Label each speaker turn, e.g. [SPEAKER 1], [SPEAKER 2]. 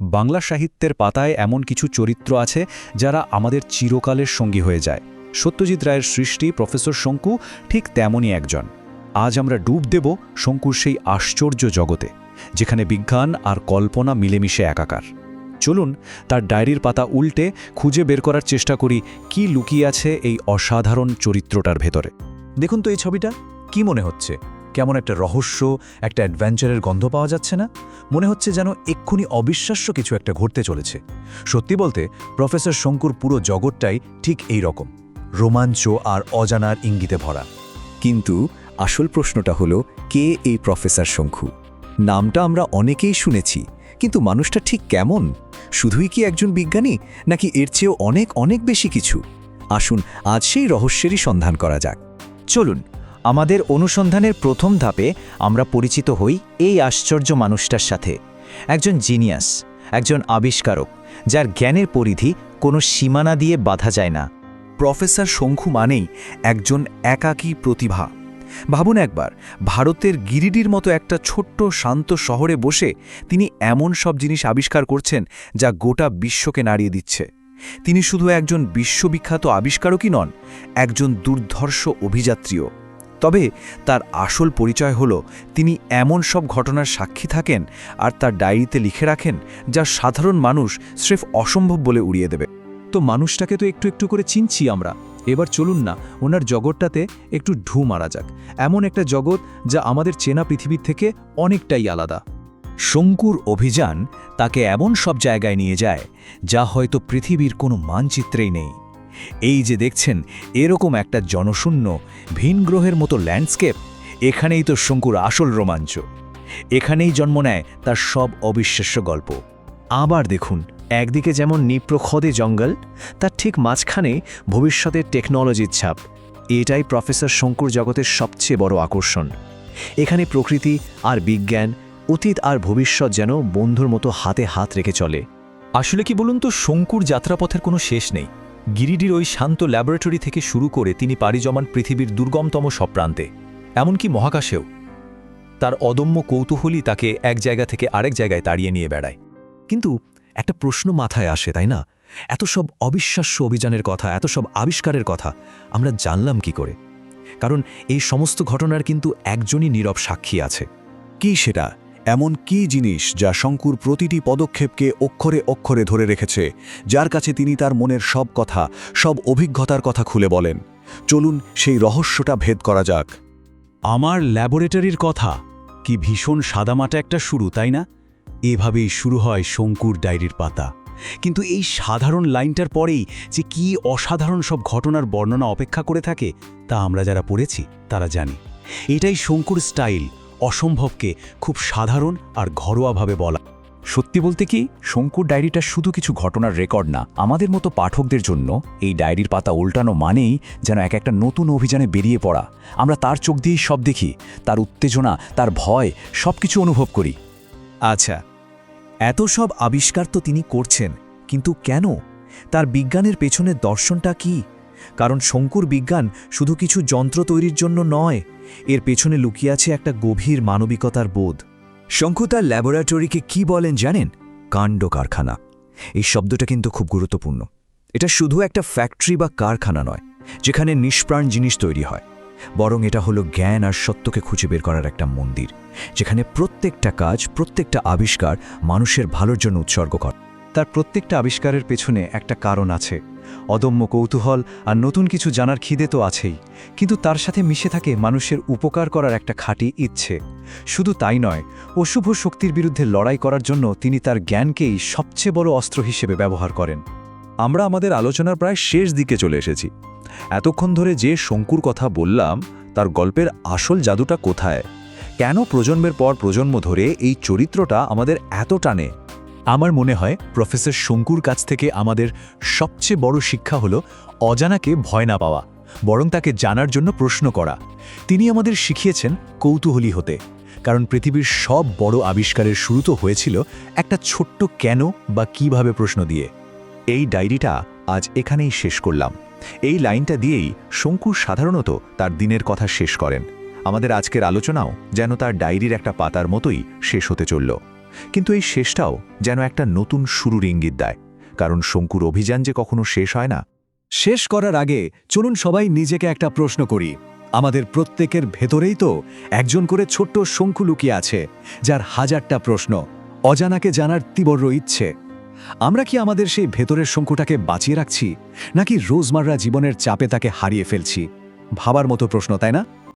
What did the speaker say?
[SPEAKER 1] বাংলা সাহিত্যের পাতায় এমন কিছু চরিত্র আছে যারা আমাদের চিরকালের সঙ্গী হয়ে যায়। সত্যজিৎ রায়ের সৃষ্টি প্রফেসর শঙ্কু ঠিক তেমনই একজন। আজ আমরা ডুব দেব শঙ্কুর সেই আশ্চর্য জগতে, যেখানে বিজ্ঞান আর কল্পনা মিলেমিশে একাকার। চলুন তার ডায়েরির পাতা উল্টে খুঁজে বের করার চেষ্টা করি কি লুকিয়ে আছে এই অসাধারণ চরিত্রটার ভেতরে।
[SPEAKER 2] দেখুন তো এই ছবিটা, কি মনে হচ্ছে? কেমন একটা রহস্য, একটা অ্যাডভেঞ্চারের গন্ধ পাওয়া যাচ্ছে না? মনে হচ্ছে যেন এক্ষুনি অবিশ্বাস্য কিছু একটা ঘটতে চলেছে। সত্যি বলতে, প্রফেসর শঙ্কুর পুরো জগৎটাই ঠিক এই রকম, রোমাঞ্চ আর অজানার ইঙ্গিতে ভরা।
[SPEAKER 3] কিন্তু আসল প্রশ্নটা হলো, কে এই প্রফেসর শঙ্কু? নামটা আমরা অনেকেই শুনেছি, কিন্তু মানুষটা ঠিক কেমন? শুধুই কি একজন বিজ্ঞানী, নাকি এর চেয়েও অনেক অনেক বেশি কিছু? আসুন, আজ সেই রহস্যেরই সন্ধান করা যাক।
[SPEAKER 4] চলুন আমাদের অনুসন্ধানের প্রথম ধাপে আমরা পরিচিত হই এই আশ্চর্য মানুষটার সাথে। একজন জিনিয়াস, একজন আবিষ্কারক, যার জ্ঞানের পরিধি কোনো সীমানা দিয়ে বাধা যায় না।
[SPEAKER 2] প্রফেসর শঙ্কু মানেই একজন একাকী প্রতিভা। ভাবুন একবার, ভারতের গিরিডির মতো একটা ছোট্ট শান্ত শহরে বসে তিনি এমন সব জিনিস আবিষ্কার করছেন যা গোটা বিশ্বকে নাড়িয়ে দিচ্ছে। তিনি শুধু একজন বিশ্ববিখ্যাত আবিষ্কারকই নন, একজন দুর্ধর্ষ অভিযাত্রীও। তবে তার আসল পরিচয় হল, তিনি এমন সব ঘটনার সাক্ষী থাকেন আর তার ডায়েরিতে লিখে রাখেন, যা সাধারণ মানুষ স্রেফ অসম্ভব বলে উড়িয়ে দেবে।
[SPEAKER 5] তো মানুষটাকে তো একটু একটু করে চিনছি আমরা। এবার চলুন না, ওনার জগৎটাতে একটু ঢু মারা যাক। এমন একটা জগৎ যা আমাদের চেনা পৃথিবীর থেকে অনেকটাই আলাদা।
[SPEAKER 2] শঙ্কুর অভিযান তাকে এমন সব জায়গায় নিয়ে যায়, যা হয়তো পৃথিবীর কোনো মানচিত্রেই নেই। এই যে দেখছেন, এরকম একটা জনশূন্য, ভিন গ্রহের মতো ল্যান্ডস্কেপ, এখানেই তো শঙ্কুর আসল রোমাঞ্চ। এখানেই জন্ম নেয় তার সব অবিশ্বাস্য গল্প।
[SPEAKER 4] আবার দেখুন, একদিকে যেমন নিপ্রখদে জঙ্গল, তার ঠিক মাঝখানে ভবিষ্যতের টেকনোলজির ছাপ। এটাই প্রফেসর শঙ্কুর জগতের সবচেয়ে বড় আকর্ষণ। এখানে প্রকৃতি আর বিজ্ঞান, অতীত আর ভবিষ্যৎ যেন বন্ধুর মতো হাতে হাত রেখে চলে।
[SPEAKER 5] আসলে কি বলুন তো, শঙ্কুর যাত্রাপথের কোনো শেষ নেই। গিরিডির ওই শান্ত ল্যাবরেটরি থেকে শুরু করে তিনি পাড়ি জমান পৃথিবীর দুর্গমতম সব প্রান্তে, এমনকি মহাকাশেও। তার অদম্য কৌতূহলই তাকে এক জায়গা থেকে আরেক জায়গায় তাড়িয়ে নিয়ে বেড়ায়।
[SPEAKER 2] কিন্তু একটা প্রশ্ন মাথায় আসে, তাই না? এত সব অবিশ্বাস্য অভিযানের কথা, এত সব আবিষ্কারের কথা আমরা জানলাম কি করে? কারণ এই সমস্ত ঘটনার কিন্তু একজনই নীরব সাক্ষী আছে।
[SPEAKER 3] কি সেটা? এমন কি জিনিস যা শঙ্কুর প্রতিটি পদক্ষেপকে অক্ষরে অক্ষরে ধরে রেখেছে, যার কাছে তিনি তার মনের সব কথা, সব অভিজ্ঞতার কথা খুলে বলেন। চলুন সেই রহস্যটা ভেদ করা যাক।
[SPEAKER 1] আমার ল্যাবরেটরির কথা, কি ভীষণ সাদামাটা একটা শুরু, তাই না? এভাবেই শুরু হয় শঙ্কুর ডায়েরির পাতা। কিন্তু এই সাধারণ লাইনটার পরেই যে কি অসাধারণ সব ঘটনার বর্ণনা অপেক্ষা করে থাকে, তা আমরা যারা পড়েছি, তারা জানি। এটাই শঙ্কুর স্টাইল অসম্ভবকে খুব সাধারণ আর ঘরোয়াভাবে বলা
[SPEAKER 3] সত্যি বলতে কি, শঙ্কুর ডায়েরিটা শুধু কিছু ঘটনার রেকর্ড না, আমাদের মতো পাঠকদের জন্য এই ডায়েরির পাতা উল্টানো মানেই যেন এক একটা নতুন অভিযানে বেরিয়ে পড়া। আমরা তার চোখ দিয়েই সব দেখি, তার উত্তেজনা, তার ভয় সব কিছু অনুভব করি।
[SPEAKER 2] আচ্ছা এত সব আবিষ্কার তো তিনি করছেন, কিন্তু কেন? তার বিজ্ঞানের পেছনের দর্শনটা কি? কারণ শঙ্কুর বিজ্ঞান শুধু কিছু যন্ত্র তৈরির জন্য নয়, এর পেছনে লুকিয়ে আছে একটা গভীর মানবিকতার বোধ। শঙ্কু তার ল্যাবরেটরিকে কি বলেন জানেন? কাণ্ড কারখানা। এই শব্দটা কিন্তু খুব গুরুত্বপূর্ণ। এটা শুধু একটা ফ্যাক্টরি বা কারখানা নয়, যেখানে নিষ্প্রাণ জিনিস তৈরি হয়। বরং এটা হলো জ্ঞান আর সত্যকে খুঁজে বের করার একটা মন্দির, যেখানে প্রত্যেকটা কাজ, প্রত্যেকটা আবিষ্কার মানুষের ভালোর জন্য উৎসর্গ করে
[SPEAKER 5] তার প্রত্যেকটা আবিষ্কারের পেছনে একটা কারণ আছে অদম্য কৌতূহল আর নতুন কিছু জানার খিদে তো আছেই। কিন্তু তার সাথে মিশে থাকে মানুষের উপকার করার একটা খাঁটি ইচ্ছে। শুধু তাই নয়, অশুভ শক্তির বিরুদ্ধে লড়াই করার জন্য তিনি তার জ্ঞানকেই সবচেয়ে বড় অস্ত্র হিসেবে ব্যবহার করেন।
[SPEAKER 2] আমরা আমাদের আলোচনার প্রায় শেষ দিকে চলে এসেছি। এতক্ষণ ধরে যে শঙ্কুর কথা বললাম, তার গল্পের আসল জাদুটা কোথায়? কেন প্রজন্মের পর প্রজন্ম ধরে এই চরিত্রটা আমাদের এত টানে?
[SPEAKER 5] আমার মনে হয় প্রফেসর শঙ্কুর কাছ থেকে আমাদের সবচেয়ে বড় শিক্ষা হল অজানাকে ভয় না পাওয়া, বরং তাকে জানার জন্য প্রশ্ন করা। তিনি আমাদের শিখিয়েছেন কৌতূহলী হতে, কারণ পৃথিবীর সব বড় আবিষ্কারের শুরু তো হয়েছিল একটা ছোট্ট কেন বা কীভাবে প্রশ্ন দিয়ে।
[SPEAKER 2] এই ডায়েরিটা আজ এখানেই শেষ করলাম। এই লাইনটা দিয়েই শঙ্কু সাধারণত তার দিনের কথা শেষ করেন। আমাদের আজকের আলোচনাও যেন তার ডায়েরির একটা পাতার মতোই শেষ হতে চলল।
[SPEAKER 5] কিন্তু এই শেষটাও যেন একটা নতুন শুরুর ইঙ্গিত দেয়, কারণ শঙ্কুর অভিযান যে কখনো শেষ হয় না।
[SPEAKER 1] শেষ করার আগে চলুন সবাই নিজেকে একটা প্রশ্ন করি। আমাদের প্রত্যেকের ভেতরেই তো একজন করে ছোট্ট শঙ্কু লুকিয়ে আছে, যার হাজারটা প্রশ্ন, অজানাকে জানার তীব্র ইচ্ছে। আমরা কি আমাদের সেই ভেতরের শঙ্কুটাকে বাঁচিয়ে রাখছি, নাকি রোজমার্রা জীবনের চাপে তাকে হারিয়ে ফেলছি? ভাবার মতো প্রশ্ন, তাই না?